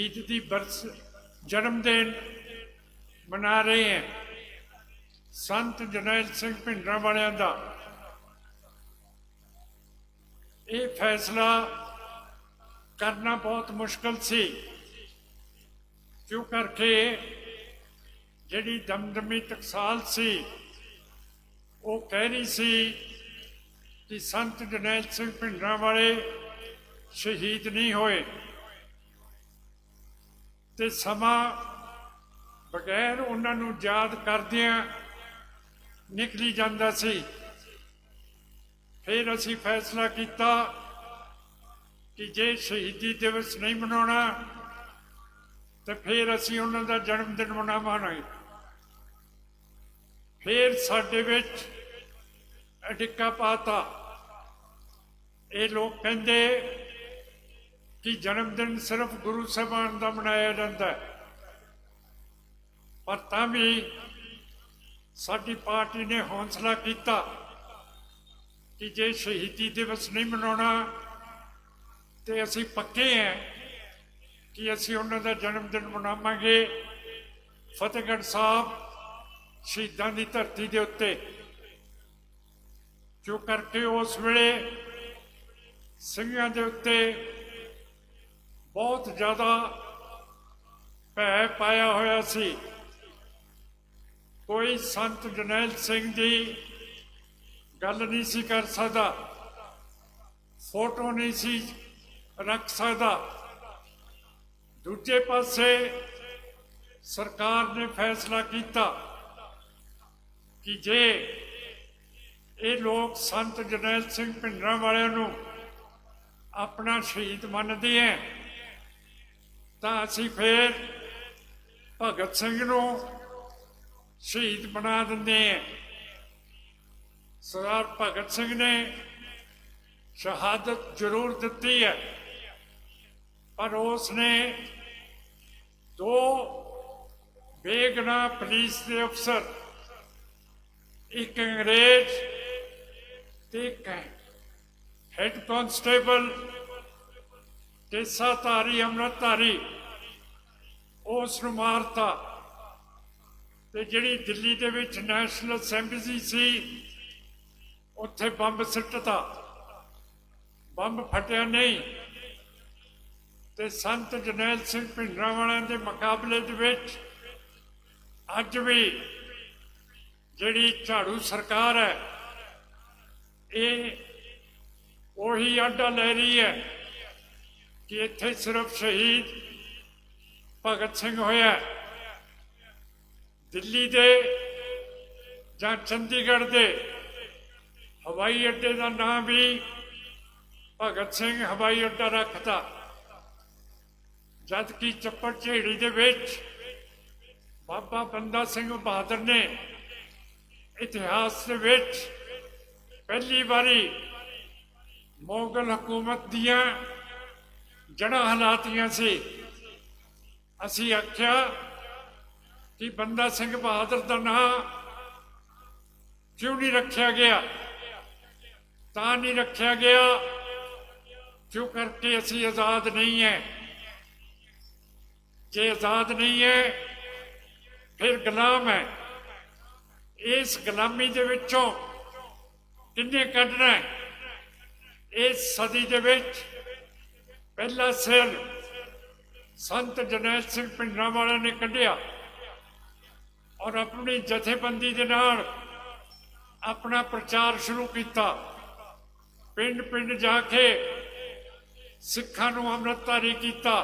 ਈਦ ਦੀ ਬਰਸ ਜਨਮ ਦਿਨ ਮਨਾ ਰਹੇ ਹੈ। ਸੰਤ ਜਰਨੈਲ ਸਿੰਘ ਭਿੰਡਰਾਂ ਵਾਲਿਆਂ ਦਾ ਇਹ ਫੈਸਲਾ ਕਰਨਾ ਬਹੁਤ ਮੁਸ਼ਕਲ ਸੀ। ਕਿਉਂ ਕਰਕੇ? ਜਿਹੜੀ ਦਮਦਮੀ ਟਕਸਾਲ ਸੀ, ਉਹ ਕਹਿ ਰਹੀ ਸੀ ਕਿ ਸੰਤ ਜਰਨੈਲ ਸਿੰਘ ਭਿੰਡਰਾਂ ਵਾਲੇ ਸ਼ਹੀਦ ਨਹੀਂ ਹੋਏ। ਤੇ ਸਮਾਂ ਬਗੈਰ ਉਹਨਾਂ ਨੂੰ ਯਾਦ ਕਰਦਿਆਂ ਨਿਕਲੀ ਜਾਂਦਾ ਸੀ। ਫਿਰ ਅਸੀਂ ਫੈਸਲਾ ਕੀਤਾ ਕਿ ਜੇ ਸ਼ਹੀਦੀ ਦਿਵਸ ਨਹੀਂ ਮਨਾਉਣਾ, ਤੇ ਫਿਰ ਅਸੀਂ ਉਹਨਾਂ ਦਾ ਜਨਮ ਦਿਨ ਮਨਾਵਾਂਗੇ ਫਿਰ ਸਾਡੇ ਵਿੱਚ ਅਟਿੱਕਾ ਪਾਤਾ। ਇਹ ਲੋਕ ਕਹਿੰਦੇ ਕਿ ਜਨਮ ਦਿਨ ਸਿਰਫ ਗੁਰੂ ਸਾਹਿਬਾਨ ਦਾ ਮਨਾਇਆ ਜਾਂਦਾ ਹੈ। ਪਰ ਤਾਂ ਵੀ ਸਾਡੀ ਪਾਰਟੀ ਨੇ ਹੌਸਲਾ ਕੀਤਾ ਕਿ ਜੇ ਸ਼ਹੀਦੀ ਦਿਵਸ ਨਹੀਂ ਮਨਾਉਣਾ ਤੇ ਅਸੀਂ ਪੱਕੇ ਹਾਂ ਕਿ ਅਸੀਂ ਉਹਨਾਂ ਦਾ ਜਨਮ ਦਿਨ ਮਨਾਵਾਂਗੇ। ਫਤਿਹਗੜ੍ਹ ਸਾਹਿਬ ਸ਼ਹੀਦਾਂ ਦੀ ਧਰਤੀ ਦੇ ਉੱਤੇ, ਜੋ ਕਰਕੇ ਉਸ ਵੇਲੇ ਸਿੰਘਾਂ ਦੇ ਉੱਤੇ ਬਹੁਤ ਜ਼ਿਆਦਾ ਭੈ ਪਾਇਆ ਹੋਇਆ ਸੀ। ਕੋਈ ਸੰਤ ਜਨੈਲ ਸਿੰਘ ਦੀ ਗੱਲ ਨਹੀਂ ਸੀ ਕਰ ਸਕਦਾ, ਫੋਟੋ ਨਹੀਂ ਸੀ ਰੱਖ ਸਕਦਾ। ਦੂਜੇ ਪਾਸੇ ਸਰਕਾਰ ਨੇ ਫੈਸਲਾ ਕੀਤਾ ਕਿ ਜੇ ਇਹ ਲੋਕ ਸੰਤ ਜਰਨੈਲ ਸਿੰਘ ਭਿੰਡਰਾਂ ਵਾਲਿਆਂ ਨੂੰ ਆਪਣਾ ਸ਼ਹੀਦ ਮੰਨਦੇ ਹੈ ਤਾਂ ਅਸੀਂ ਫੇਰ ਭਗਤ ਸਿੰਘ ਨੂੰ ਸ਼ਹੀਦ ਬਣਾ ਦਿੰਦੇ ਹਾਂ ਸਰਦਾਰ ਭਗਤ ਸਿੰਘ ਨੇ ਸ਼ਹਾਦਤ ਜ਼ਰੂਰ ਦਿੱਤੀ ਹੈ। ਪਰ ਉਸ ਨੇ ਦੋ ਬੇਗਨਾ ਪੁਲਿਸ ਦੇ ਅਫਸਰ, ਇੱਕ ਅੰਗਰੇਜ਼ ਤੇ ਇੱਕ ਹੈਡ ਕਾਂਸਟੇਬਲ ਕੇਸਾਧਾਰੀ, ਅੰਮ੍ਰਿਤਧਾਰੀ, ਉਸ ਨੂੰ ਮਾਰਤਾ। ਤੇ ਜਿਹੜੀ ਦਿੱਲੀ ਦੇ ਵਿੱਚ ਨੈਸ਼ਨਲ ਅਸੈਂਬਲੀ ਸੀ, ਉੱਥੇ ਬੰਬ ਸਿੱਟਤਾ। ਬੰਬ ਫਟਿਆ ਨਹੀਂ। ਤੇ ਸੰਤ ਜਨੈਲ ਸਿੰਘ ਭਿੰਡਰਾਂ ਵਾਲਿਆਂ ਦੇ ਮੁਕਾਬਲੇ ਦੇ ਵਿੱਚ ਅੱਜ ਵੀ ਜਿਹੜੀ ਝਾੜੂ ਸਰਕਾਰ ਹੈ, ਇਹ ਉਹੀ ਆਡਾ ਲੈ ਰਹੀ ਹੈ। ਕਿ ਇੱਥੇ ਸਿਰਫ ਸ਼ਹੀਦ ਭਗਤ ਸਿੰਘ ਹੋਇਆ ਦਿੱਲੀ ਦੇ ਜਾਂ ਚੰਡੀਗੜ੍ਹ ਦੇ ਹਵਾਈ ਅੱਡੇ ਦਾ ਨਾਮ ਵੀ ਭਗਤ ਸਿੰਘ ਹਵਾਈ ਅੱਡਾ ਰੱਖਤਾ। ਜਦ ਕਿ ਚੱਪੜ ਝੇੜੀ ਦੇ ਵਿੱਚ ਬਾਬਾ ਬੰਦਾ ਸਿੰਘ ਬਹਾਦਰ ਨੇ ਇਤਿਹਾਸ ਦੇ ਵਿੱਚ ਪਹਿਲੀ ਵਾਰੀ ਮੋਗਲ ਹਕੂਮਤ ਦੀਆਂ ਜੜ੍ਹਾਂ ਹਲਾਤੀਆਂ ਸੀ। ਅਸੀਂ ਆਖਿਆ ਕਿ ਬੰਦਾ ਸਿੰਘ ਬਹਾਦਰ ਦਾ ਨਾਂ ਕਿਉਂ ਨਹੀਂ ਰੱਖਿਆ ਗਿਆ? ਤਾਂ ਨਹੀਂ ਰੱਖਿਆ ਗਿਆ, ਕਿਉਂ ਕਰਕੇ ਅਸੀਂ ਆਜ਼ਾਦ ਨਹੀਂ ਹੈ? ਜੇ ਆਜ਼ਾਦ ਨਹੀਂ ਹੈ, ਫਿਰ ਗੁਲਾਮ ਹੈ। ਇਸ ਗੁਲਾਮੀ ਦੇ ਵਿੱਚੋਂ ਕਿੰਨੇ ਕੱਢਣਾ ਹੈ? ਇਸ ਸਦੀ ਦੇ ਵਿੱਚ ਪਹਿਲਾ ਸਿਰ ਸੰਤ ਜਰਨੈਲ ਸਿੰਘ ਭਿੰਡਰਾਂ ਵਾਲਿਆਂ ਨੇ ਕੱਢਿਆ ਔਰ ਆਪਣੀ ਜਥੇਬੰਦੀ ਦੇ ਨਾਲ ਆਪਣਾ ਪ੍ਰਚਾਰ ਸ਼ੁਰੂ ਕੀਤਾ। ਪਿੰਡ ਪਿੰਡ ਜਾ ਕੇ ਸਿੱਖਾਂ ਨੂੰ ਅੰਮ੍ਰਿਤਧਾਰੀ ਕੀਤਾ।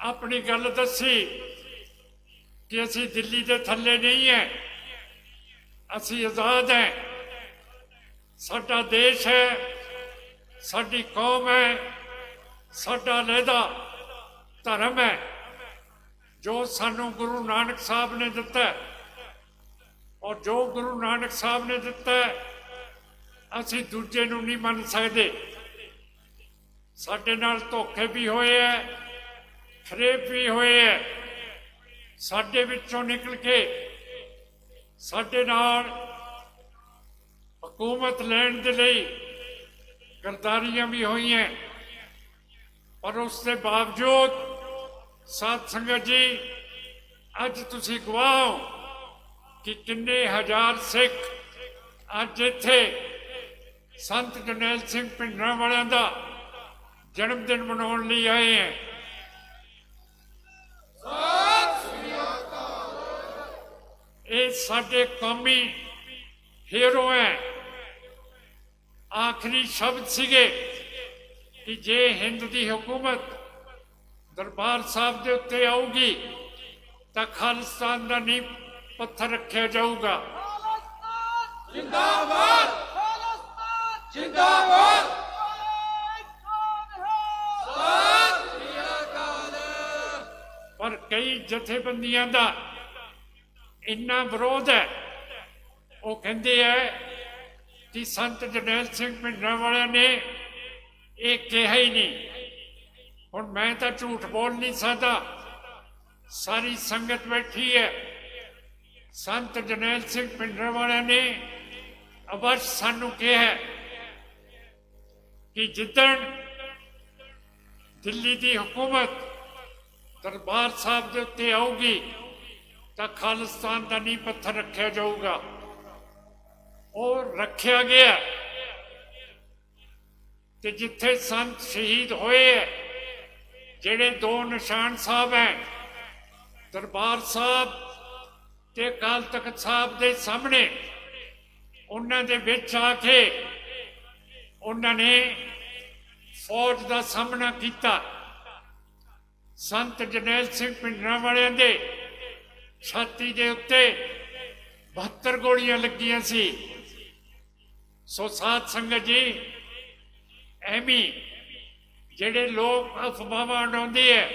ਆਪਣੀ ਗੱਲ ਦੱਸੀ ਕਿ ਅਸੀਂ ਦਿੱਲੀ ਦੇ ਥੱਲੇ ਨਹੀਂ ਹੈ ਅਸੀਂ ਆਜ਼ਾਦ ਹੈ ਸਾਡਾ ਦੇਸ਼ ਹੈ ਸਾਡੀ ਕੌਮ ਹੈ ਸਾਡਾ ਲਹਿਦਾ ਧਰਮ ਹੈ, ਜੋ ਸਾਨੂੰ ਗੁਰੂ ਨਾਨਕ ਸਾਹਿਬ ਨੇ ਦਿੱਤਾ ਔਰ ਜੋ ਗੁਰੂ ਨਾਨਕ ਸਾਹਿਬ ਨੇ ਦਿੱਤਾ ਅਸੀਂ ਦੂਜੇ ਨੂੰ ਨਹੀਂ ਮੰਨ ਸਕਦੇ। ਸਾਡੇ ਨਾਲ ਧੋਖੇ ਵੀ ਹੋਏ ਐ ਫਰੇਬ ਵੀ ਹੋਏ ਐ ਸਾਡੇ ਵਿੱਚੋਂ ਨਿਕਲ ਕੇ ਸਾਡੇ ਨਾਲ ਹਕੂਮਤ ਲੈਣ ਦੇ ਲਈ ਗਰਦਾਰੀਆਂ ਵੀ ਹੋਈਆਂ। ਪਰ ਉਸ ਦੇ ਬਾਵਜੂਦ ਸਾਧ ਸੰਗਤ ਜੀ, ਅੱਜ ਤੁਸੀਂ ਗਵਾਹ ਹੋ ਕਿ ਕਿੰਨੇ ਹਜ਼ਾਰ ਸਿੱਖ ਅੱਜ ਇੱਥੇ ਸੰਤ ਜਰਨੈਲ ਸਿੰਘ ਪਿੰਡਰਾਂ ਵਾਲਿਆਂ ਦਾ ਜਨਮ ਦਿਨ ਮਨਾਉਣ ਲਈ ਆਏ ਹੈ। ਇਹ ਸਾਡੇ ਕੌਮੀ ਹੀਰੋ ਹੈ। ਆਖਰੀ ਸ਼ਬਦ ਸੀਗੇ ਕਿ ਜੇ ਹਿੰਦ ਦੀ ਹਕੂਮਤ ਦਰਬਾਰ ਸਾਹਿਬ ਦੇ ਉੱਤੇ ਆਊਗੀ ਤਾਂ ਖਾਲਿਸਤਾਨ ਦਾ ਨੀਂਹ ਪੱਥਰ ਰੱਖਿਆ ਜਾਊਗਾ। ਜਿੰਦਾਬਾਦ! ਖਾਲਸਤਾਨ ਜਿੰਦਾਬਾਦ! ਪਰ ਕਈ ਜਥੇਬੰਦੀਆਂ ਦਾ ਇੰਨਾ ਵਿਰੋਧ ਹੈ ਉਹ ਕਹਿੰਦੇ ਹੈ ਕਿ ਸੰਤ ਜਰਨੈਲ ਸਿੰਘ ਪਿੰਡਰਾਂ ਵਾਲਿਆਂ ਨੇ ਇਹ ਕਿਹਾ ਹੀ ਨਹੀਂ। ਹੁਣ ਮੈਂ ਤਾਂ ਝੂਠ ਬੋਲ ਨਹੀਂ ਸਕਦਾ। ਸਾਰੀ ਸੰਗਤ ਬੈਠੀ ਹੈ। ਸੰਤ ਜਨੈਲ ਸਿੰਘ ਪਿੰਡਰਾਂ ਵਾਲਿਆਂ ਨੇ ਅਵਸ਼ ਸਾਨੂੰ ਕਿਹਾ ਕਿ ਜਿੱਦਣ ਦਿੱਲੀ ਦੀ ਹਕੂਮਤ ਦਰਬਾਰ ਸਾਹਿਬ ਦੇ ਉੱਤੇ ਆਊਗੀ, ਤਾਂ ਖਾਲਿਸਤਾਨ ਦਾ ਨੀਂਹ ਪੱਥਰ ਰੱਖਿਆ ਜਾਊਗਾ। ਉਹ ਰੱਖਿਆ ਗਿਆ। ਤੇ ਜਿੱਥੇ ਸੰਤ ਸ਼ਹੀਦ ਹੋਏ ਹੈ ਜਿਹੜੇ ਦੋ ਨਿਸ਼ਾਨ ਸਾਹਿਬ ਹੈ ਦਰਬਾਰ ਸਾਹਿਬ ਤੇ ਅਕਾਲ ਤਖਤ ਸਾਹਿਬ ਦੇ ਸਾਹਮਣੇ, ਉਹਨਾਂ ਦੇ ਵਿੱਚ ਆ ਕੇ ਉਹਨਾਂ ਨੇ ਫੌਜ ਦਾ ਸਾਹਮਣਾ ਕੀਤਾ। ਸੰਤ ਜਰਨੈਲ ਸਿੰਘ ਪਿੰਡਰਾਂ ਵਾਲਿਆਂ ਦੇ ਛਾਤੀ ਦੇ ਉੱਤੇ 72 ਗੋਲੀਆਂ ਲੱਗੀਆਂ ਸੀ। ਸੋ ਸਾਧ ਸੰਗਤ ਜੀ ਐਵੇਂ ਜਿਹੜੇ ਲੋਕ ਅਫਵਾਹਾਂ ਉਡਾਉਂਦੇ ਐ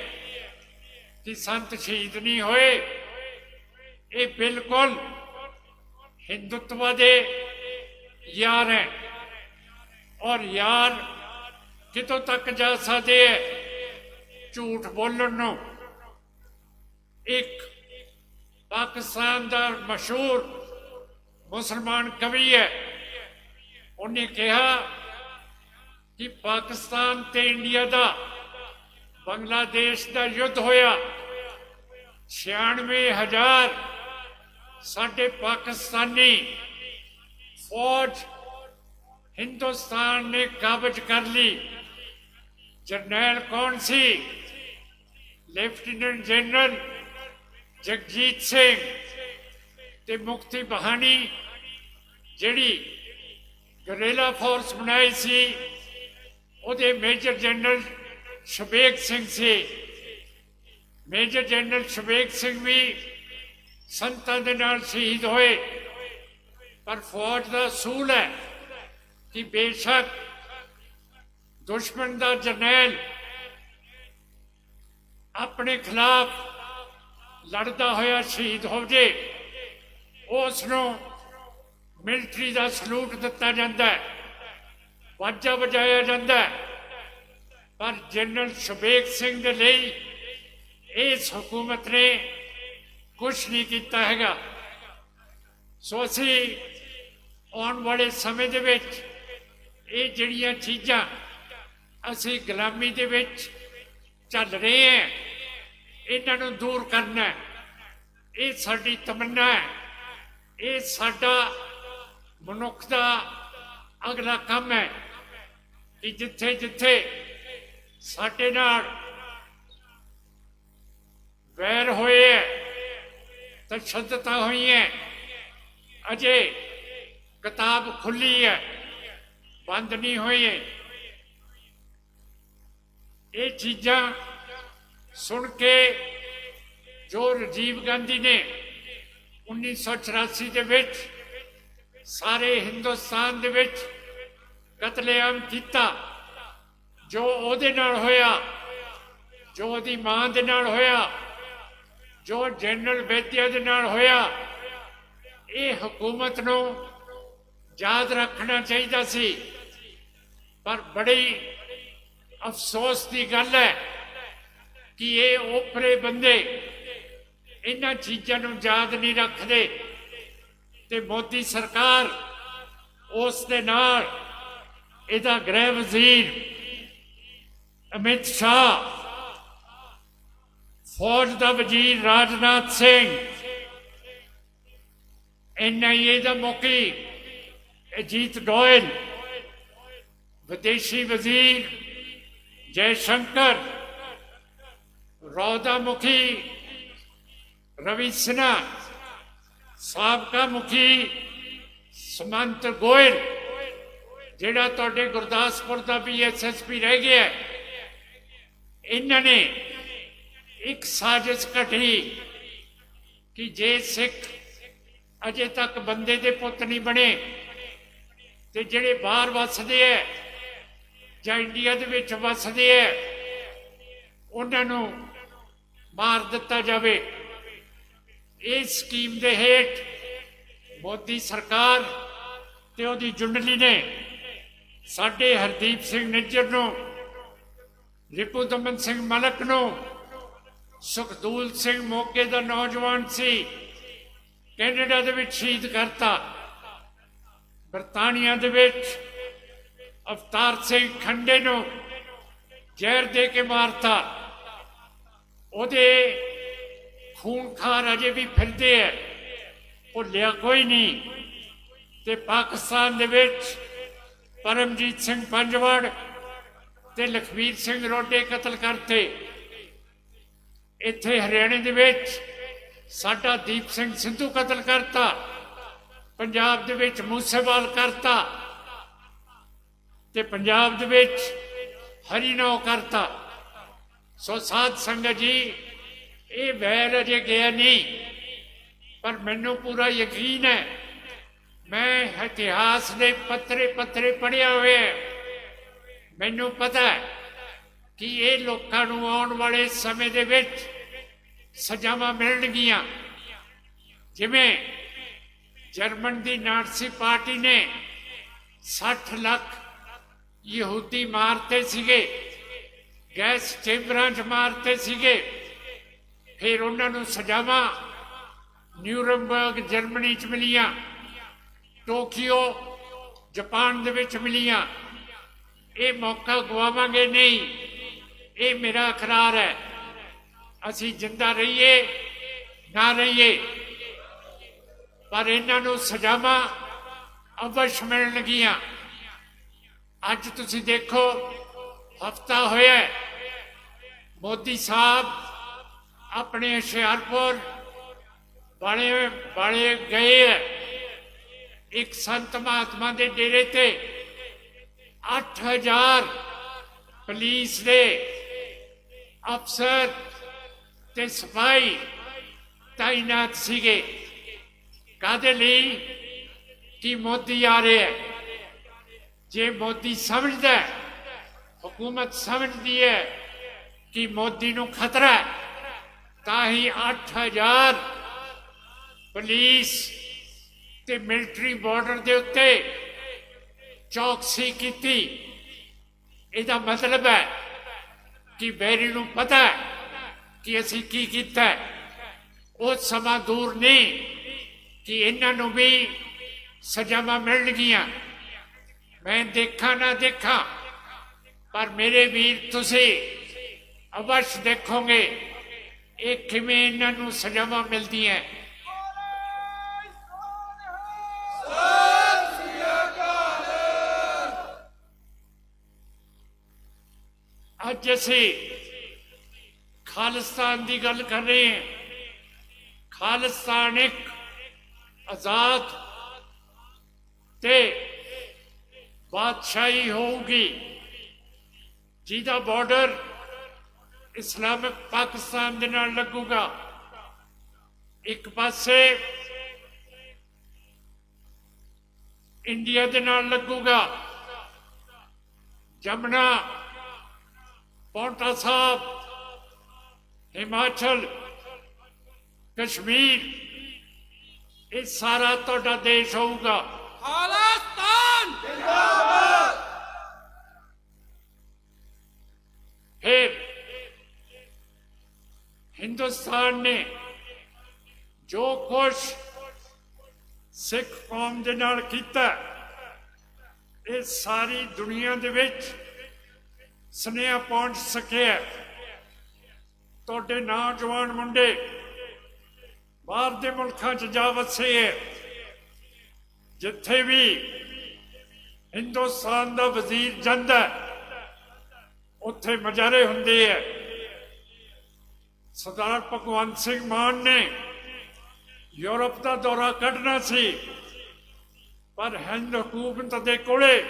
ਕਿ ਸੰਤ ਸ਼ਹੀਦ ਨਹੀਂ ਹੋਏ, ਇਹ ਬਿਲਕੁਲ ਹਿੰਦੁੱਤਵਾ ਦੇ ਯਾਰ ਹੈ। ਔਰ ਯਾਰ ਕਿਤੋਂ ਤੱਕ ਜਾ ਸਕਦੇ ਹੈ ਝੂਠ ਬੋਲਣ ਨੂੰ। ਇੱਕ ਪਾਕਿਸਤਾਨ ਦਾ ਮਸ਼ਹੂਰ ਮੁਸਲਮਾਨ ਕਵੀ ਹੈ, ਉਹਨੇ ਕਿਹਾ ਕਿ ਪਾਕਿਸਤਾਨ ਤੇ ਇੰਡੀਆ ਦਾ ਬੰਗਲਾਦੇਸ਼ ਦਾ ਯੁੱਧ ਹੋਇਆ। 96000 ਸਾਡੇ ਪਾਕਿਸਤਾਨੀ ਫੌਜ ਹਿੰਦੁਸਤਾਨ ਨੇ ਕਾਬਜ ਕਰ ਲਈ। ਜਰਨੈਲ ਕੌਣ ਸੀ? ਲੈਫਟੀਨੈਂਟ ਜਨਰਲ ਜਗਜੀਤ ਸਿੰਘ ਤੇ ਮੁਕਤੀ ਬਹਾਨੀ, ਜਿਹੜੀ ਗਰੇਲਾ ਫੋਰਸ ਬਣਾਈ ਸੀ। ਉਹਦੇ ਮੇਜਰ ਜਨਰਲ ਸ਼ਬੇਕ ਸਿੰਘ ਸੀ। ਮੇਜਰ ਜਨਰਲ ਸ਼ਬੇਕ ਸਿੰਘ ਵੀ ਸੰਤਾਂ ਦੇ ਨਾਲ ਸ਼ਹੀਦ ਹੋਏ। ਪਰ ਫੌਜ ਦਾ ਅਸੂਲ ਹੈ ਕਿ ਬੇਸ਼ੱਕ ਦੁਸ਼ਮਣ ਦਾ ਜਰਨੈਲ ਆਪਣੇ ਖਿਲਾਫ ਲੜਦਾ ਹੋਇਆ ਸ਼ਹੀਦ ਹੋ ਜੇ ਉਸ ਨੂੰ ਮਿਲਟਰੀ ਦਾ ਸਲੂਟ ਦਿੱਤਾ ਜਾਂਦਾ ਹੈ। ਵਾਜਾ ਵਜਾਇਆ ਜਾਂਦਾ ਪਰ ਜਨਰਲ ਸ਼ਬੇਗ ਸਿੰਘ ਦੇ ਲਈ ਇਸ ਹਕੂਮਤ ਨੇ ਕੁਝ ਨਹੀਂ ਕੀਤਾ ਹੈਗਾ। ਸੋ ਅਸੀਂ ਆਉਣ ਵਾਲੇ ਸਮੇਂ ਦੇ ਵਿੱਚ ਇਹ ਜਿਹੜੀਆਂ ਚੀਜ਼ਾਂ ਅਸੀਂ ਗੁਲਾਮੀ ਦੇ ਵਿੱਚ ਚੱਲ ਰਹੇ ਹਾਂ, ਇਹਨਾਂ ਨੂੰ ਦੂਰ ਕਰਨਾ ਹੈ। ਇਹ ਸਾਡੀ ਤਮੰਨਾ ਹੈ। ਇਹ ਸਾਡਾ ਮਨੁੱਖ ਦਾ ਅਗਲਾ ਕੰਮ ਹੈ। ਕਿ ਜਿੱਥੇ ਜਿੱਥੇ ਸਾਡੇ ਨਾਲ ਵੈਰ ਹੋਏ ਹੈ ਤਸ਼ੱਦਦਾਂ ਹੋਈਆਂ ਅਜੇ ਕਿਤਾਬ ਖੁੱਲੀ ਹੈ ਬੰਦ ਨਹੀਂ ਹੋਈ ਹੈ ਇਹ ਚੀਜ਼ਾਂ ਸੁਣ ਕੇ ਜੋ ਰਾਜੀਵ ਗਾਂਧੀ ਨੇ 1984 ਦੇ ਵਿੱਚ, ਸਾਰੇ ਹਿੰਦੁਸਤਾਨ ਦੇ ਵਿੱਚ ਕਤਲੇਆਮ ਕੀਤਾ, ਜੋ ਉਹਦੇ ਨਾਲ ਹੋਇਆ, ਜੋ ਉਹਦੀ ਮਾਂ ਦੇ ਨਾਲ ਹੋਇਆ, ਜੋ ਜਨਰਲ ਬੇਤੀਆ ਦੇ ਨਾਲ ਹੋਇਆ, ਇਹ ਹਕੂਮਤ ਨੂੰ ਯਾਦ ਰੱਖਣਾ ਚਾਹੀਦਾ ਸੀ। ਪਰ ਬੜੀ ਅਫਸੋਸ ਦੀ ਗੱਲ ਹੈ ਕਿ ਇਹ ਓਪਰੇ ਬੰਦੇ ਇਹਨਾਂ ਚੀਜ਼ਾਂ ਨੂੰ ਯਾਦ ਨਹੀਂ ਰੱਖਦੇ ਤੇ ਮੋਦੀ ਸਰਕਾਰ ਉਸ ਦੇ ਨਾਲ ਇਹਦਾ ਗ੍ਰਹਿ ਵਜ਼ੀਰ ਅਮਿਤ ਸ਼ਾਹ, ਫੌਜ ਦਾ ਵਜ਼ੀਰ ਰਾਜਨਾਥ ਸਿੰਘ ਐਨਆਈਏ ਦਾ ਮੁਖੀ ਅਜੀਤ ਗੋਇਲ ਵਿਦੇਸ਼ੀ ਵਜ਼ੀਰ ਜੈ ਸ਼ੰਕਰ ਰੌਦਾ ਮੁਖੀ ਰਵੀ ਸਿਨਹਾ, ਸਾਬਕਾ ਮੁਖੀ ਸਮੰਤ ਗੋਇਲ। ਜਿਹੜਾ ਤੁਹਾਡੇ ਗੁਰਦਾਸਪੁਰ ਦਾ ਵੀ ਐਸਐਸਪੀ ਰਹਿ ਗਿਆ ਇਹਨਾਂ ਨੇ ਇੱਕ ਸਾਜ਼ਿਸ਼ ਘਟੀ ਕਿ ਜੇ ਸਿੱਖ ਅਜੇ ਤੱਕ ਬੰਦੇ ਦੇ ਪੁੱਤ ਨਹੀਂ ਬਣੇ ਤੇ ਜਿਹੜੇ ਬਾਹਰ ਵੱਸਦੇ ਐ ਜਾਂ ਇੰਡੀਆ ਦੇ ਵਿੱਚ ਵੱਸਦੇ ਐ ਉਹਨਾਂ ਨੂੰ ਮਾਰ ਦਿੱਤਾ ਜਾਵੇ। ਇਸ ਸਕੀਮ ਦੇ ਹੇਠ ਮੋਦੀ ਸਰਕਾਰ ਤੇ ਉਹਦੀ ਜੁੰਡਲੀ ਨੇ ਸਾਡੇ ਹਰਦੀਪ ਸਿੰਘ ਨਿੱਜਰ ਨੂੰ ਰਿਪੂ ਦਮਨ ਸਿੰਘ ਮਲਕ ਨੂੰ, ਸੁਖਦੂਲ ਸਿੰਘ ਮੋਕੇ ਦਾ ਨੌਜਵਾਨ ਸੀ, ਕੈਨੇਡਾ ਦੇ ਵਿੱਚ ਸ਼ਹੀਦ ਕਰਤਾ। ਬਰਤਾਨੀਆ ਦੇ ਵਿੱਚ ਅਵਤਾਰ ਸਿੰਘ ਖੰਡੇ ਨੂੰ ਜ਼ਹਿਰ ਦੇ ਕੇ ਮਾਰਤਾ। ਉਹਦੇ ਖੂਨਖਾਰ ਅਜੇ ਵੀ ਫਿਰਦੇ ਐ, ਭੁੱਲਿਆ ਕੋਈ ਨਹੀਂ। ਤੇ ਪਾਕਿਸਤਾਨ ਦੇ ਵਿੱਚ ਪਰਮਜੀਤ ਸਿੰਘ ਪੰਜਵੜ ਤੇ ਲਖਵੀਰ ਸਿੰਘ ਰੋਡੇ ਕਤਲ ਕਰਤੇ। ਇੱਥੇ ਹਰਿਆਣੇ ਦੇ ਵਿੱਚ ਸਾਡਾ ਦੀਪ ਸਿੰਘ ਸਿੱਧੂ ਕਤਲ ਕਰਤਾ। ਪੰਜਾਬ ਦੇ ਵਿੱਚ ਮੂਸੇਵਾਲ ਕਰਤਾ। ਤੇ ਪੰਜਾਬ ਦੇ ਵਿੱਚ ਹਰੀਨੋ ਕਰਤਾ। ਸੋ ਸਾਧ ਸੰਗਤ ਜੀ, ਇਹ ਵੈਰ ਅਜੇ ਗਿਆ ਨਹੀਂ, ਪਰ ਮੈਨੂੰ ਪੂਰਾ ਯਕੀਨ ਹੈ ਮੈਂ ਇਤਿਹਾਸ ਦੇ ਪੱਤਰੇ ਪੱਤਰੇ ਪੜਿਆ ਹੋਇਆ ਮੈਨੂੰ ਪਤਾ ਹੈ ਕਿ ਇਹ ਲੋਕਾਂ ਨੂੰ ਆਉਣ ਵਾਲੇ ਸਮੇਂ ਦੇ ਵਿੱਚ ਸਜ਼ਾਵਾਂ ਮਿਲਣਗੀਆਂ। ਜਿਵੇਂ ਜਰਮਨ ਦੀ ਨਾਜ਼ੀ ਪਾਰਟੀ ਨੇ 60 ਲੱਖ ਯਹੂਦੀ ਮਾਰਤੇ ਸੀਗੇ, ਗੈਸ ਚੈਂਬਰਾਂ 'ਚ ਮਾਰਤੇ ਸੀਗੇ। ਫਿਰ ਉਹਨਾਂ ਨੂੰ ਸਜ਼ਾਵਾਂ ਨਿਊਰਮਬਰਗ ਜਰਮਨੀ 'ਚ ਮਿਲੀਆਂ। ਟੋਕੀਓ, ਜਾਪਾਨ ਦੇ ਵਿੱਚ ਮਿਲੀਆਂ। ਇਹ ਮੌਕਾ ਗਵਾਵਾਂਗੇ ਨਹੀਂ। ਇਹ ਮੇਰਾ ਇਕਰਾਰ ਹੈ। ਅਸੀਂ ਜਿੰਦਾ ਰਹੀਏ, ਨਾ ਰਹੀਏ। ਪਰ ਇਹਨਾਂ ਨੂੰ ਸਜ਼ਾਵਾਂ ਅਵਸ਼ ਮਿਲਣਗੀਆਂ ਅੱਜ ਤੁਸੀਂ ਦੇਖੋ, ਹਫਤਾ ਹੋਇਆ ਮੋਦੀ ਸਾਹਿਬ ਆਪਣੇ ਹੁਸ਼ਿਆਰਪੁਰ ਬਾਲੇ ਬਾਲੇ ਗਏ ਹੈ। ਇੱਕ ਸੰਤ ਮਹਾਤਮਾ ਦੇ ਡੇਰੇ ਤੇ 8000 ਪੁਲਿਸ ਦੇ ਅਫਸਰ ਤੇ ਸਪਾਈ ਤਾਇਨਾਤ ਸੀਗੇ। ਕਾਦੇ ਲਈ? ਕਿ ਮੋਦੀ ਆ ਰਿਹਾ ਹੈ। ਜੇ ਮੋਦੀ ਸਮਝਦਾ ਹੈ, ਹਕੂਮਤ ਸਮਝਦੀ ਹੈ ਕਿ ਮੋਦੀ ਨੂੰ ਖਤਰਾ ਹੈ ਤਾਂ ਹੀ 8000 ਪੁਲਿਸ ਤੇ ਮਿਲਟਰੀ ਬਾਰਡਰ ਦੇ ਉੱਤੇ ਚੌਕਸੀ ਕੀਤੀ। ਇਹਦਾ ਮਤਲਬ ਹੈ ਕਿ ਬੈਰੀ ਨੂੰ ਪਤਾ ਹੈ ਕਿ ਅਸੀਂ ਕੀ ਕੀਤਾ ਉਹ ਸਮਾਂ ਦੂਰ ਨਹੀਂ ਕਿ ਇਹਨਾਂ ਨੂੰ ਵੀ ਸਜ਼ਾਵਾਂ ਮਿਲਣਗੀਆਂ। ਮੈਂ ਦੇਖਾਂ ਨਾ ਦੇਖਾਂ, ਪਰ ਮੇਰੇ ਵੀਰ ਤੁਸੀਂ ਅਵਸ਼ ਦੇਖੋਗੇ, ਇਹ ਕਿਵੇਂ ਇਹਨਾਂ ਨੂੰ ਸਜ਼ਾਵਾਂ ਮਿਲਦੀਆਂ ਅੱਜ ਅਸੀਂ ਖਾਲਿਸਤਾਨ ਦੀ ਗੱਲ ਕਰ ਰਹੇ ਹਾਂ। ਖਾਲਿਸਤਾਨ ਇੱਕ ਆਜ਼ਾਦ ਤੇ ਬਾਦਸ਼ਾਹੀ ਹੋਊਗੀ। ਜਿਹਦਾ ਬਾਰਡਰ ਇਸਲਾਮਿਕ ਪਾਕਿਸਤਾਨ ਦੇ ਨਾਲ ਲੱਗੂਗਾ। ਇੱਕ ਪਾਸੇ ਇੰਡੀਆ ਦੇ ਨਾਲ ਲੱਗੂਗਾ। ਜਮਨਾ ਪੌਂਟਾ ਸਾਹਿਬ ਹਿਮਾਚਲ ਕਸ਼ਮੀਰ ਇਹ ਸਾਰਾ ਤੁਹਾਡਾ ਦੇਸ਼ ਹੋਊਗਾ ਖਾਲਿਸਤਾਨ! ਫਿਰ ਹਿੰਦੁਸਤਾਨ ਨੇ ਜੋ ਕੁਛ ਸਿੱਖ ਕੌਮ ਦੇ ਨਾਲ ਕੀਤਾ ਇਹ ਸਾਰੀ ਦੁਨੀਆ ਦੇ ਵਿੱਚ ਸੁਨੇਹਾ ਪਹੁੰਚ ਸਕਿਆ ਤੁਹਾਡੇ ਨੌਜਵਾਨ ਮੁੰਡੇ ਬਾਹਰ ਦੇ ਮੁਲਕਾਂ 'ਚ ਜਾ ਵਸੇ ਜਿੱਥੇ ਵੀ ਹਿੰਦੁਸਤਾਨ ਦਾ ਵਜ਼ੀਰ ਜਾਂਦਾ ਉੱਥੇ ਮਜਾਰੇ ਹੁੰਦੇ ਹੈ। ਸਰਦਾਰ ਭਗਵੰਤ ਸਿੰਘ ਮਾਨ ਨੇ ਯੂਰਪ ਦਾ ਦੌਰਾ ਕੱਢਣਾ ਸੀ, ਪਰ ਹਿੰਦ ਹਕੂਮਤ ਦੇ ਕੋਲੇ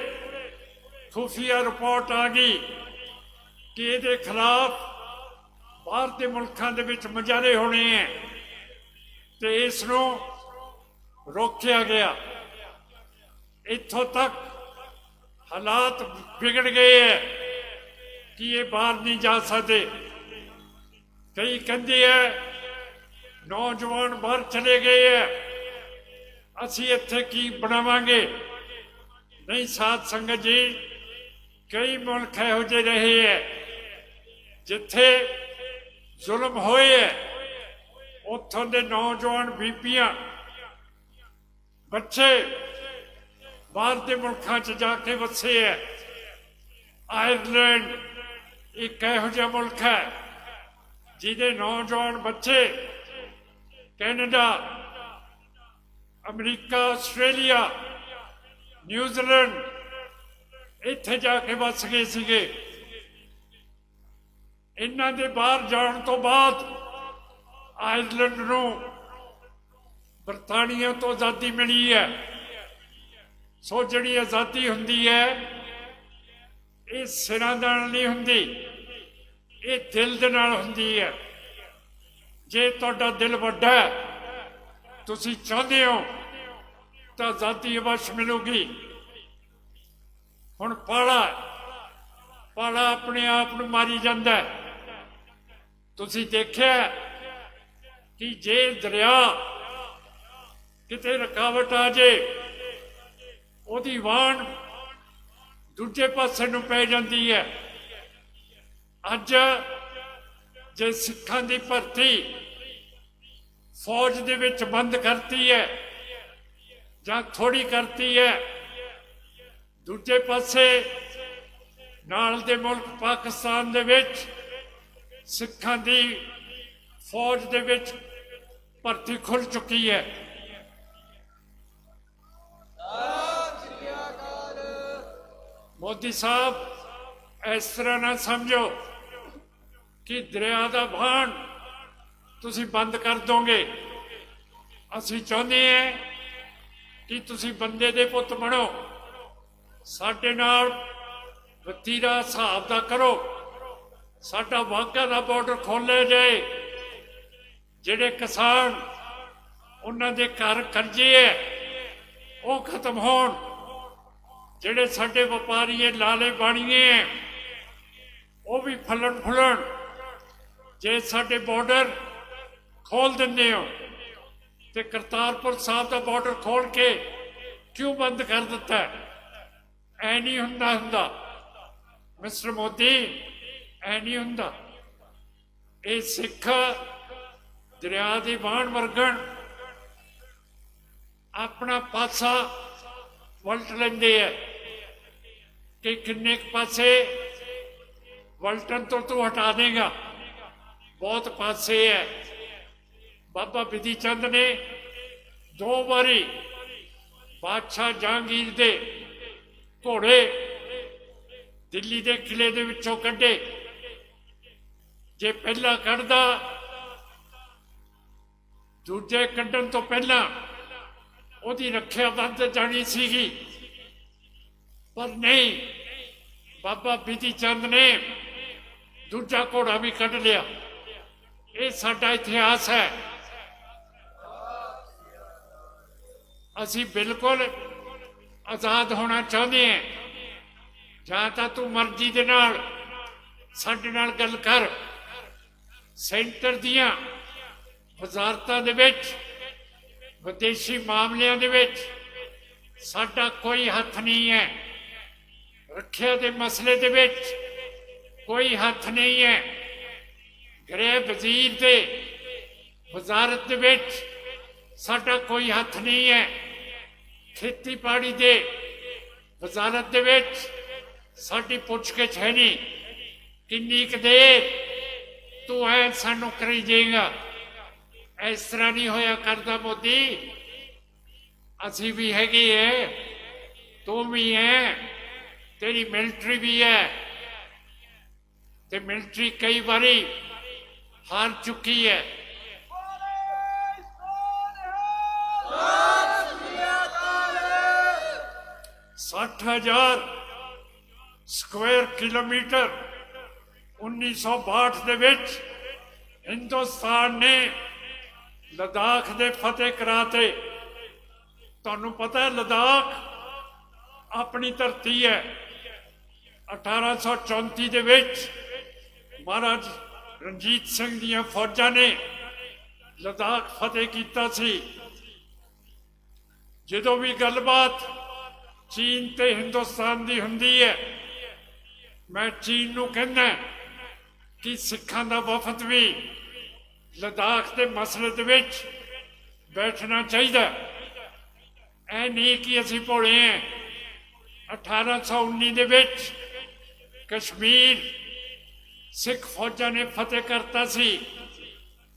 ਖੁਫੀਆ ਰਿਪੋਰਟ ਆ ਗਈ। ਕਿ ਇਹਦੇ ਖਿਲਾਫ ਬਾਹਰ ਦੇ ਮੁਲਕਾਂ ਦੇ ਵਿੱਚ ਮੁਜ਼ਾਹਰੇ ਹੋਣੇ ਹੈ ਤੇ ਇਸ ਨੂੰ ਰੋਕਿਆ ਗਿਆ। ਇੱਥੋਂ ਤੱਕ ਹਾਲਾਤ ਵਿਗੜ ਗਏ ਹੈ ਕਿ ਇਹ ਬਾਹਰ ਨਹੀਂ ਜਾ ਸਕਦੇ। ਕਈ ਕਹਿੰਦੇ ਹੈ, ਨੌਜਵਾਨ ਬਾਹਰ ਚਲੇ ਗਏ ਹੈ। ਅਸੀਂ ਇੱਥੇ ਕੀ ਬਣਾਵਾਂਗੇ? ਨਹੀਂ ਸਾਧ ਸੰਗਤ ਜੀ, ਕਈ ਮੁਲਕ ਇਹੋ ਜਿਹੇ ਰਹੇ ਹੈ ਜਿੱਥੇ ਜ਼ੁਲਮ ਹੋਏ ਹੈ, ਉੱਥੋਂ ਦੇ ਨੌਜਵਾਨ ਬੀਬੀਆਂ, ਬੱਚੇ ਬਾਹਰ ਦੇ ਮੁਲਕਾਂ 'ਚ ਜਾ ਕੇ ਵਸੇ ਹੈ। ਆਇਰਲੈਂਡ ਇੱਕ ਇਹੋ ਜਿਹਾ ਮੁਲਕ ਹੈ, ਜਿਹਦੇ ਨੌਜਵਾਨ ਬੱਚੇ ਕੈਨੇਡਾ, ਅਮਰੀਕਾ, ਆਸਟ੍ਰੇਲੀਆ ਨਿਊਜ਼ੀਲੈਂਡ ਇੱਥੇ ਜਾ ਕੇ ਵਸ ਗਏ ਸੀਗੇ। ਇਹਨਾਂ ਦੇ ਬਾਹਰ ਜਾਣ ਤੋਂ ਬਾਅਦ ਆਇਰਲੈਂਡ ਨੂੰ ਬਰਤਾਨੀਆ ਤੋਂ ਆਜ਼ਾਦੀ ਮਿਲੀ ਹੈ। ਸੋ ਜਿਹੜੀ ਆਜ਼ਾਦੀ ਹੁੰਦੀ ਹੈ, ਇਹ ਸਿਰਾਂ ਦੇ ਨਾਲ ਨਹੀਂ ਹੁੰਦੀ, ਇਹ ਦਿਲ ਦੇ ਨਾਲ ਹੁੰਦੀ ਹੈ। ਜੇ ਤੁਹਾਡਾ ਦਿਲ ਵੱਡਾ ਹੈ, ਤੁਸੀਂ ਚਾਹੁੰਦੇ ਹੋ ਤਾਂ ਆਜ਼ਾਦੀ ਅਵਸ਼ ਮਿਲੂਗੀ। ਹੁਣ ਪਾਲਾ ਪਾਲਾ ਆਪਣੇ ਆਪ ਨੂੰ ਮਾਰੀ ਜਾਂਦਾ ਹੈ। ਤੁਸੀਂ ਦੇਖਿਆ ਕਿ ਜੇ ਦਰਿਆ ਕਿਤੇ ਰੁਕਾਵਟ ਆ ਜੇ, ਉਹਦੀ ਵਾਣ ਦੂਜੇ ਪਾਸੇ ਨੂੰ ਪੈ ਜਾਂਦੀ ਹੈ। ਅੱਜ ਜੇ ਸਿੱਖਾਂ ਦੀ ਭਰਤੀ ਫੌਜ ਦੇ ਵਿੱਚ ਬੰਦ ਕਰਤੀ ਹੈ ਜਾਂ ਥੋੜੀ ਕਰਤੀ ਹੈ, ਦੂਜੇ ਪਾਸੇ ਨਾਲ ਦੇ ਮੁਲਕ ਪਾਕਿਸਤਾਨ ਦੇ ਵਿੱਚ ਸਿੱਖਾਂ ਦੀ ਫੌਜ ਦੇ ਵਿੱਚ ਭਰਤੀ ਖੁੱਲ ਚੁੱਕੀ ਹੈ। ਮੋਦੀ ਸਾਹਿਬ, ਇਸ ਤਰ੍ਹਾਂ ਨਾ ਸਮਝੋ ਕਿ ਦਰਿਆ ਦਾ ਵਹਾਣ ਤੁਸੀਂ ਬੰਦ ਕਰ ਦੋਗੇ। ਅਸੀਂ ਚਾਹੁੰਦੇ ਹਾਂ ਕਿ ਤੁਸੀਂ ਬੰਦੇ ਦੇ ਪੁੱਤ ਬਣੋ। ਸਾਡੇ ਨਾਲ ਵਤੀਰਾ ਹਿਸਾਬ ਦਾ ਕਰੋ। ਸਾਡਾ ਵਾਘਾ ਦਾ ਬਾਰਡਰ ਖੋਲੇ ਜਾਏ ਜਿਹੜੇ ਕਿਸਾਨ ਉਹਨਾਂ ਦੇ ਘਰ ਕਰਜ਼ੇ ਹੈ ਉਹ ਖਤਮ ਹੋਣ। ਜਿਹੜੇ ਸਾਡੇ ਵਪਾਰੀ ਹੈ ਲਾਲੇ ਬਾਣੀਏ ਹੈ, ਉਹ ਵੀ ਫਲਣ ਫੁੱਲਣ। ਜੇ ਸਾਡੇ ਬਾਰਡਰ ਖੋਲ ਦਿੰਦੇ ਹੋ ਤੇ ਕਰਤਾਰਪੁਰ ਸਾਹਿਬ ਦਾ ਬਾਰਡਰ ਖੋਲ ਕੇ ਕਿਉਂ ਬੰਦ ਕਰ ਦਿੱਤਾ? ਐ ਨਹੀਂ ਹੁੰਦਾ ਹੁੰਦਾ। ਮਿਸਟਰ ਮੋਦੀ ਐ ਨਹੀਂ ਹੁੰਦਾ ਇਹ ਸਿੱਖ ਦਰਿਆ ਦੀ ਬਾਣ ਵਰਗਣ ਆਪਣਾ ਪਾਸਾ ਵਲਟ ਲੈਂਦੇ ਐ ਕਿ ਕਿੰਨੇ ਕੁ ਪਾਸੇ ਵਲਟਨ ਤੋਂ ਤੂੰ ਹਟਾ ਦੇਗਾ। ਬਹੁਤ ਪਾਸੇ ਐ। ਬਾਬਾ ਬਿਧੀ ਚੰਦ ਨੇ ਦੋ ਵਾਰੀ ਬਾਦਸ਼ਾਹ ਜਹਾਂਗੀਰ ਦੇ ਘੋੜੇ ਦਿੱਲੀ ਦੇ ਕਿਲੇ ਦੇ ਵਿੱਚੋਂ ਕੱਢੇ। ਜੇ ਪਹਿਲਾਂ ਕੱਢਦਾ, ਦੂਜੇ ਕੱਢਣ ਤੋਂ ਪਹਿਲਾਂ ਉਹਦੀ ਰੱਖਿਆ ਬੰਦ ਜਾਣੀ ਸੀਗੀ। ਪਰ ਨਹੀਂ, ਬਾਬਾ ਬਿਧੀ ਚੰਦ ਨੇ ਦੂਜਾ ਘੋੜਾ ਵੀ ਕੱਢ ਲਿਆ। ਇਹ ਸਾਡਾ ਇਤਿਹਾਸ ਹੈ। ਅਸੀਂ ਬਿਲਕੁਲ ਆਜ਼ਾਦ ਹੋਣਾ ਚਾਹੁੰਦੇ ਹਾਂ। ਜਾਂ ਤਾਂ ਤੂੰ ਮਰਜ਼ੀ ਦੇ ਨਾਲ ਸਾਡੇ ਨਾਲ ਗੱਲ ਕਰ। ਸੈਂਟਰ ਦੀਆਂ ਵਜ਼ਾਰਤਾਂ ਦੇ ਵਿੱਚ, ਵਿਦੇਸ਼ੀ ਮਾਮਲਿਆਂ ਦੇ ਵਿੱਚ ਸਾਡਾ ਕੋਈ ਹੱਥ ਨਹੀਂ ਹੈ। ਰੱਖਿਆ ਦੇ ਮਸਲੇ ਦੇ ਵਿੱਚ ਕੋਈ ਹੱਥ ਨਹੀਂ ਹੈ। ਗ੍ਰਹਿ ਵਜ਼ੀਰ ਦੇ ਵਜ਼ਾਰਤ ਦੇ ਵਿੱਚ ਸਾਡਾ ਕੋਈ ਹੱਥ ਨਹੀਂ ਹੈ। ਖੇਤੀਬਾੜੀ ਦੇ ਵਜ਼ਾਰਤ ਦੇ ਵਿੱਚ ਸਾਡੀ ਪੁੱਛਗਿੱਛ ਹੈ ਨਹੀਂ। ਕਿੰਨੀ ਕੁ ਦੇਰ ਤੂੰ ਐ ਸਾਨੂੰ ਕਰੀ ਜਾਏਗਾ। ਇਸ ਤਰ੍ਹਾਂ ਨਹੀਂ ਹੋਇਆ ਕਰਦਾ ਮੋਦੀ। ਅਸੀਂ ਵੀ ਹੈਗੇ ਐ। ਤੂੰ ਵੀ ਐ। ਤੇਰੀ ਮਿਲਟਰੀ ਵੀ ਹੈ ਤੇ ਮਿਲਟਰੀ ਕਈ ਵਾਰੀ ਹਾਰ ਚੁੱਕੀ ਹੈ ਸੱਠ ਹਜ਼ਾਰ ਸਕੁਅਰ ਕਿਲੋਮੀਟਰ 1962 ਦੇ ਵਿੱਚ ਹਿੰਦੁਸਤਾਨ ਨੇ ਲਦਾਖ ਦੇ ਫਤਿਹ ਕਰਾਤੇ। ਤੁਹਾਨੂੰ ਪਤਾ ਹੈ ਲਦਾਖ ਆਪਣੀ ਧਰਤੀ ਹੈ। 1834 ਦੇ ਵਿੱਚ ਮਹਾਰਾਜ ਰਣਜੀਤ ਸਿੰਘ ਦੀਆਂ ਫੌਜਾਂ ਨੇ ਲਦਾਖ ਫਤਿਹ ਕੀਤਾ ਸੀ। ਜਦੋਂ ਵੀ ਗੱਲਬਾਤ ਚੀਨ ਤੇ ਹਿੰਦੁਸਤਾਨ ਦੀ ਹੁੰਦੀ ਹੈ, ਮੈਂ ਚੀਨ ਨੂੰ ਕਹਿੰਦਾ ਕਿ ਸਿੱਖਾਂ ਦਾ ਵਫਦ ਵੀ ਲਦਾਖ ਦੇ ਮਸਲੇ ਦੇ ਵਿੱਚ ਬੈਠਣਾ ਚਾਹੀਦਾ ਐ ਨਹੀਂ ਕਿ ਅਸੀਂ ਭੋਲੇ ਹਾਂ। 1819 ਦੇ ਵਿੱਚ ਕਸ਼ਮੀਰ ਸਿੱਖ ਫੌਜਾਂ ਨੇ ਫਤਿਹ ਕਰਤਾ ਸੀ।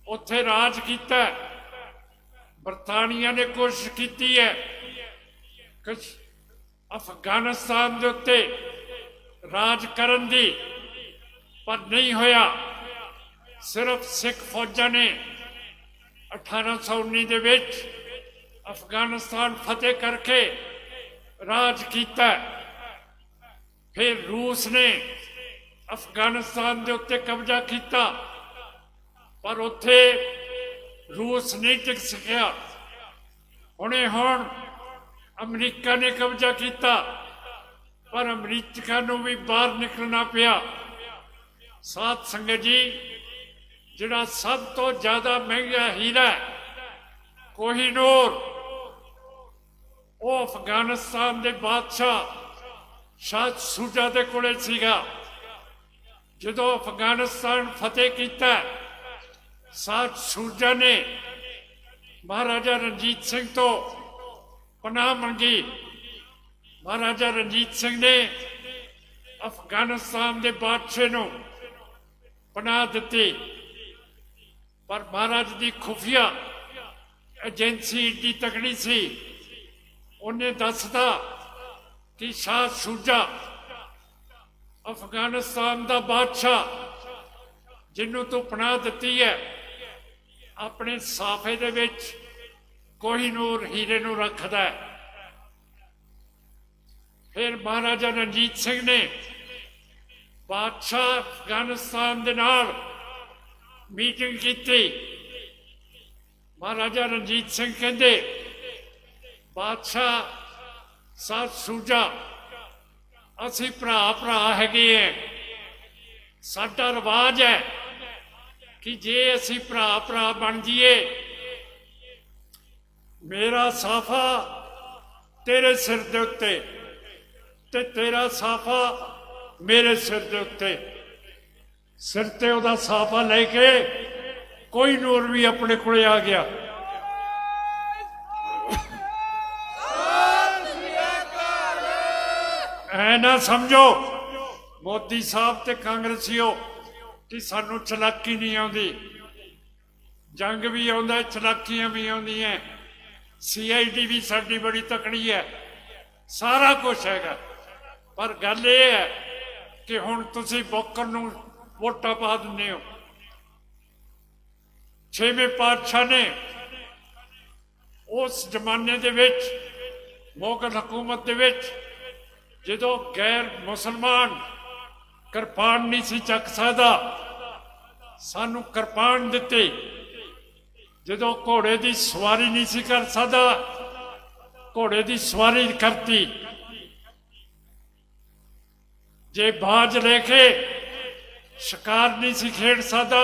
ਉੱਥੇ ਰਾਜ ਕੀਤਾ ਬਰਤਾਨੀਆ ਨੇ ਕੋਸ਼ਿਸ਼ ਕੀਤੀ ਹੈ। ਕੁਛ ਅਫਗਾਨਿਸਤਾਨ ਦੇ ਉੱਤੇ ਰਾਜ ਕਰਨ ਦੀ। ਪਰ ਨਹੀਂ ਹੋਇਆ। ਸਿਰਫ ਸਿੱਖ ਫੌਜਾਂ ਨੇ 1819 ਦੇ ਵਿੱਚ ਅਫਗਾਨਿਸਤਾਨ ਫਤਿਹ ਕਰਕੇ ਰਾਜ ਕੀਤਾ। ਫਿਰ ਰੂਸ ਨੇ ਅਫਗਾਨਿਸਤਾਨ ਦੇ ਉੱਤੇ ਕਬਜ਼ਾ ਕੀਤਾ। ਪਰ ਉੱਥੇ ਰੂਸ ਨਹੀਂ ਟਿਕ ਸਕਿਆ। ਹੁਣੇ ਹੁਣ ਅਮਰੀਕਾ ਨੇ ਕਬਜ਼ਾ ਕੀਤਾ। ਪਰ ਅਮਰੀਕਾ ਨੂੰ ਵੀ ਬਾਹਰ ਨਿਕਲਣਾ ਪਿਆ। ਸਾਧ ਸੰਗਤ ਜੀ ਜਿਹੜਾ ਸਭ ਤੋਂ ਜ਼ਿਆਦਾ ਮਹਿੰਗਾ ਹੀਰਾ ਹੈ, ਕੋਹੀਨੂਰ ਉਹ ਅਫਗਾਨਿਸਤਾਨ ਦੇ ਬਾਦਸ਼ਾਹ ਸ਼ਾਹ ਸੂਜਾ ਦੇ ਕੋਲੇ ਸੀਗਾ। ਜਦੋਂ ਅਫਗਾਨਿਸਤਾਨ ਫਤਿਹ ਕੀਤਾ ਸਾਧ ਸੂਜਾ ਨੇ ਮਹਾਰਾਜਾ ਰਣਜੀਤ ਸਿੰਘ ਤੋਂ ਪਨਾਹ ਮੰਗੀ। ਮਹਾਰਾਜਾ ਰਣਜੀਤ ਸਿੰਘ ਨੇ ਅਫਗਾਨਿਸਤਾਨ ਦੇ ਬਾਦਸ਼ਾਹ ਨੂੰ ਪਨਾਹ ਦਿੱਤੀ। ਪਰ ਮਹਾਰਾਜ ਦੀ ਖੁਫੀਆ ਏਜੰਸੀ ਦੀ ਤਕੜੀ ਸੀ। ਉਹਨੇ ਦੱਸਦਾ ਕਿ ਸ਼ਾਹ ਸੂਜਾ ਅਫਗਾਨਿਸਤਾਨ ਦਾ ਬਾਦਸ਼ਾਹ ਜਿਹਨੂੰ ਤੂੰ ਪਨਾਹ ਦਿੱਤੀ ਹੈ, ਆਪਣੇ ਸਾਫੇ ਦੇ ਵਿੱਚ ਕੋਈ ਨੂਰ ਹੀਰੇ ਨੂੰ ਰੱਖਦਾ ਹੈ। ਫਿਰ ਮਹਾਰਾਜਾ ਰਣਜੀਤ ਸਿੰਘ ਨੇ ਬਾਦਸ਼ਾਹ ਅਫਗਾਨਿਸਤਾਨ ਦੇ ਨਾਲ ਮੀਟਿੰਗ ਕੀਤੀ ਮਹਾਰਾਜਾ ਰਣਜੀਤ ਸਿੰਘ ਕਹਿੰਦੇ ਬਾਦਸ਼ਾਹ ਸਾਧ ਸੂਜਾ ਅਸੀਂ ਭਰਾ ਭਰਾ ਹੈਗੇ ਐ ਸਾਡਾ ਰਿਵਾਜ ਹੈ ਕਿ ਜੇ ਅਸੀਂ ਭਰਾ ਭਰਾ ਬਣ ਜਾਈਏ ਮੇਰਾ ਸਾਫਾ ਤੇਰੇ ਸਿਰ ਦੇ ਉੱਤੇ ਤੇ ਤੇਰਾ ਸਾਫਾ ਮੇਰੇ ਸਿਰ ਦੇ ਉੱਤੇ। ਸਿਰ ਤੇ ਉਹਦਾ ਸਾਫਾ ਲੈ ਕੇ ਕੋਈ ਨੂਰ ਵੀ ਆਪਣੇ ਕੋਲੇ ਆ ਗਿਆ। ਐ ਨਾ ਸਮਝੋ, ਮੋਦੀ ਸਾਹਿਬ ਤੇ ਕਾਂਗਰਸੀਓ, ਕਿ ਸਾਨੂੰ ਚਲਾਕੀ ਨਹੀਂ ਆਉਂਦੀ। ਜੰਗ ਵੀ ਆਉਂਦਾ, ਚਲਾਕੀਆਂ ਵੀ ਆਉਂਦੀਆਂ। ਸੀਆਈਡੀ ਵੀ ਸਾਡੀ ਬੜੀ ਤਕੜੀ ਹੈ। ਸਾਰਾ ਕੁਝ ਹੈਗਾ। ਪਰ ਗੱਲ ਇਹ ਹੈ ਕਿ ਹੁਣ ਤੁਸੀਂ ਬੋਕਰ ਨੂੰ ਵੋਟਾਂ ਪਾ ਦਿੰਦੇ ਹੋ। ਛੇਵੇਂ ਪਾਤਸ਼ਾਹ ਨੇ ਉਸ ਜ਼ਮਾਨੇ ਦੇ ਵਿੱਚ, ਮੁਗਲ ਹਕੂਮਤ ਦੇ ਵਿੱਚ, ਜਦੋਂ ਗੈਰ ਮੁਸਲਮਾਨ ਕਿਰਪਾਨ ਨਹੀਂ ਸੀ ਚੱਕ ਸਕਦਾ, ਸਾਨੂੰ ਕਿਰਪਾਨ ਦਿੱਤੇ। ਜਦੋਂ ਘੋੜੇ ਦੀ ਸਵਾਰੀ ਨਹੀਂ ਸੀ ਕਰ ਸਕਦਾ, ਘੋੜੇ ਦੀ ਸਵਾਰੀ ਕਰਤੀ। ਜੇ ਬਾਜ ਲੈ ਕੇ ਸ਼ਿਕਾਰ ਨਹੀਂ ਸੀ ਖੇਡ ਸਕਦਾ,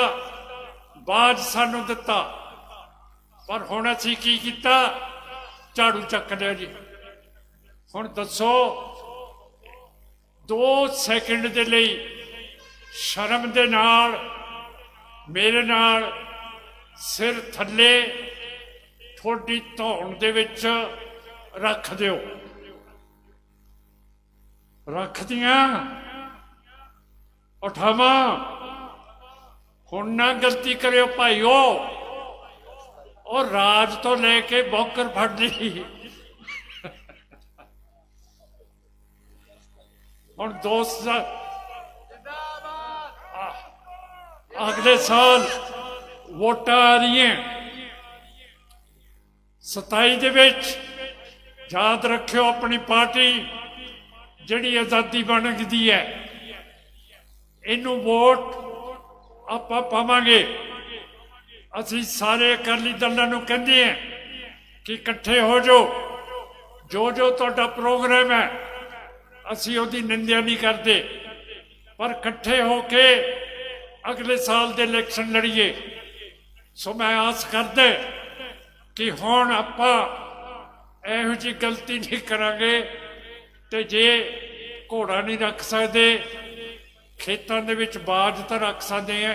ਬਾਜ ਸਾਨੂੰ ਦਿੱਤਾ। ਪਰ ਹੁਣ ਅਸੀਂ ਕੀ ਕੀਤਾ? ਝਾੜੂ ਚੱਕ ਲਿਆ ਜੀ। ਹੁਣ ਦੱਸੋ 2 ਸੈਕਿੰਡ ਦੇ ਲਈ ਸ਼ਰਮ ਦੇ ਨਾਲ, ਮੇਰੇ ਨਾਲ ਸਿਰ ਥੱਲੇ ਠੋਡੀ ਧੌਣ ਦੇ ਵਿੱਚ ਰੱਖ ਦਿਓ। ਰੱਖਦੀਆਂ। ਉਠਾਵਾਂ। ਹੁਣ ਨਾ ਗਲਤੀ ਕਰਿਓ ਭਾਈਓ। ਉਹ ਰਾਜ ਤੋਂ ਲੈ ਕੇ ਬੌਕਰ ਫੜ ਲਈ ਹੁਣ ਦੋਸਤ ਅਗਲੇ ਸਾਲ ਵੋਟਾਂ ਆ ਰਹੀਆਂ। 27 ਦੇ ਵਿੱਚ ਯਾਦ ਰੱਖਿਓ ਆਪਣੀ ਪਾਰਟੀ। ਜਿਹੜੀ ਆਜ਼ਾਦੀ ਬਣ ਗਈ ਹੈ, ਇਹਨੂੰ ਵੋਟ ਆਪਾਂ ਪਾਵਾਂਗੇ। ਅਸੀਂ ਸਾਰੇ ਅਕਾਲੀ ਦਲਾਂ ਨੂੰ ਕਹਿੰਦੇ ਹਾਂ ਕਿ ਇਕੱਠੇ ਹੋ ਜਾਓ। ਜੋ ਜੋ ਤੁਹਾਡਾ ਪ੍ਰੋਗਰਾਮ ਹੈ, ਅਸੀਂ ਉਹਦੀ ਨਿੰਦਿਆ ਨਹੀਂ ਕਰਦੇ। ਪਰ ਇਕੱਠੇ ਹੋ ਕੇ ਅਗਲੇ ਸਾਲ ਦੇ ਇਲੈਕਸ਼ਨ ਲੜੀਏ। ਸੋ ਮੈਂ ਆਸ ਕਰਦਾ ਕਿ ਹੁਣ ਆਪਾਂ ਇਹੋ ਜਿਹੀ ਗਲਤੀ ਨਹੀਂ ਕਰਾਂਗੇ। ਤੇ ਜੇ ਘੋੜਾ ਨਹੀਂ ਰੱਖ ਸਕਦੇ, ਖੇਤਾਂ ਦੇ ਵਿੱਚ ਬਾਜ ਤਾਂ ਰੱਖ ਸਕਦੇ ਆ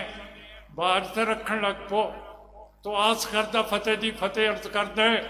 ਬਾਜ ਤਾਂ ਰੱਖਣ ਲੱਗ ਪੋ, ਤੋ ਆਸ ਕਰਦਾ ਫਤਿਹ ਦੀ ਫਤਿਹ ਅਰਜ਼ ਕਰਦਾ ਹੈ